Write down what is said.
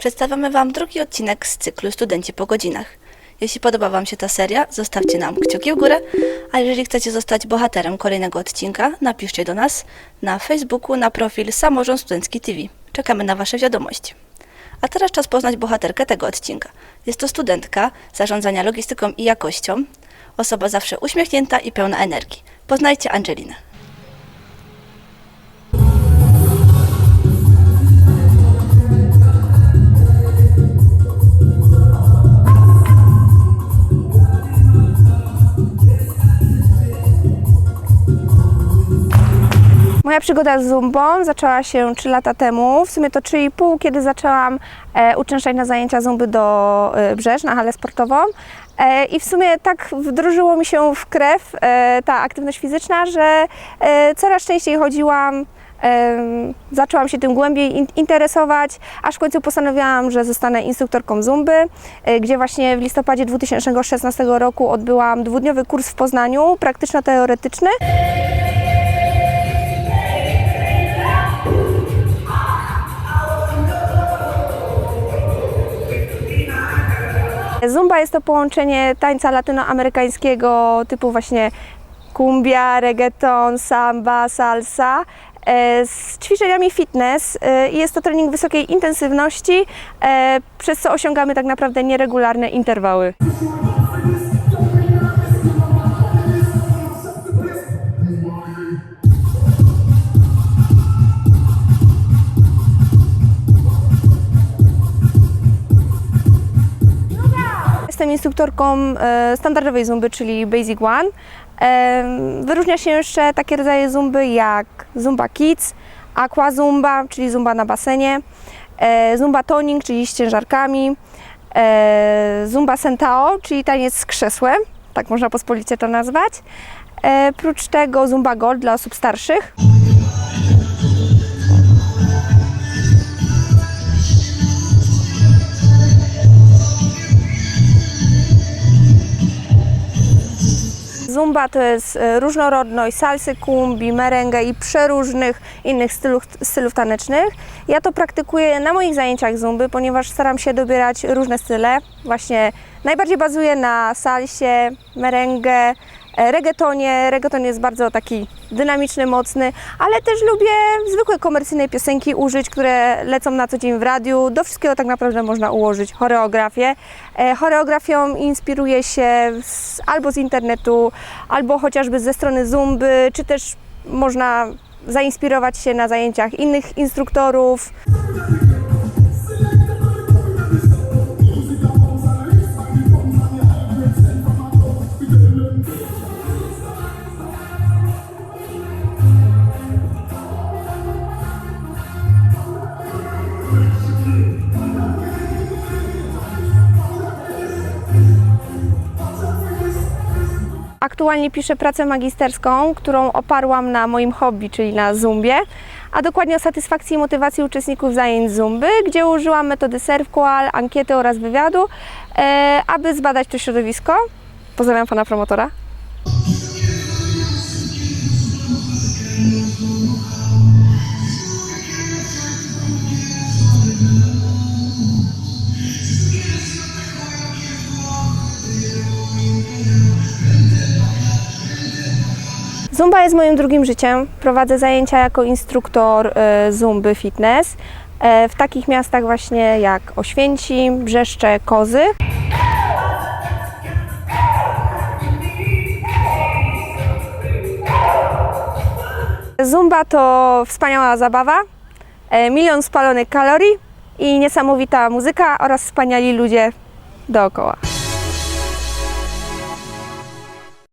Przedstawiamy Wam drugi odcinek z cyklu Studenci po godzinach. Jeśli podoba Wam się ta seria, zostawcie nam kciuki w górę, a jeżeli chcecie zostać bohaterem kolejnego odcinka, napiszcie do nas na Facebooku na profil Samorząd Studencki TV. Czekamy na Wasze wiadomości. A teraz czas poznać bohaterkę tego odcinka. Jest to studentka zarządzania logistyką i jakością, osoba zawsze uśmiechnięta i pełna energii. Poznajcie Angelinę. Moja przygoda z zumbą zaczęła się 3 lata temu, w sumie to 3,5, kiedy zaczęłam e, uczęszczać na zajęcia zumby do e, Brzeż, na halę sportową. E, I w sumie tak wdrożyło mi się w krew e, ta aktywność fizyczna, że e, coraz częściej chodziłam, zaczęłam się tym głębiej in, interesować, aż w końcu postanowiłam, że zostanę instruktorką zumby, e, gdzie właśnie w listopadzie 2016 roku odbyłam dwudniowy kurs w Poznaniu, praktyczno-teoretyczny. Zumba jest to połączenie tańca latynoamerykańskiego typu właśnie cumbia, reggaeton, samba, salsa e, z ćwiczeniami fitness e, i jest to trening wysokiej intensywności, e, przez co osiągamy tak naprawdę nieregularne interwały. Instruktorką e, standardowej zumby, czyli Basic One. E, Wyróżnia się jeszcze takie rodzaje zumby jak Zumba Kids, Aqua Zumba, czyli zumba na basenie, e, Zumba Toning, czyli z ciężarkami, Zumba Sentao, czyli taniec z krzesłem, tak można pospolicie to nazwać. Prócz tego Zumba Gold dla osób starszych. Zumba to jest e, różnorodność salsy, kumbi, merengue i przeróżnych innych stylów, stylów tanecznych. Ja to praktykuję na moich zajęciach zumby, ponieważ staram się dobierać różne style. Właśnie najbardziej bazuję na salsie, merengue, reggaetonie. Reggaeton jest bardzo taki dynamiczny, mocny, ale też lubię zwykłe komercyjne piosenki użyć, które lecą na co dzień w radiu. Do wszystkiego tak naprawdę można ułożyć choreografię. E, Choreografią inspiruję się z, albo z internetu, albo chociażby ze strony Zumby, czy też można zainspirować się na zajęciach innych instruktorów. Aktualnie piszę pracę magisterską, którą oparłam na moim hobby, czyli na zumbie, a dokładnie o satysfakcji i motywacji uczestników zajęć zumby, gdzie użyłam metody ServQual, ankiety oraz wywiadu, e, aby zbadać to środowisko. Pozdrawiam pana promotora. Zumba jest moim drugim życiem. Prowadzę zajęcia jako instruktor e, Zumby Fitness e, w takich miastach właśnie jak Oświęcim, Brzeszcze, Kozy. Zumba to wspaniała zabawa, e, milion spalonych kalorii i niesamowita muzyka oraz wspaniali ludzie dookoła.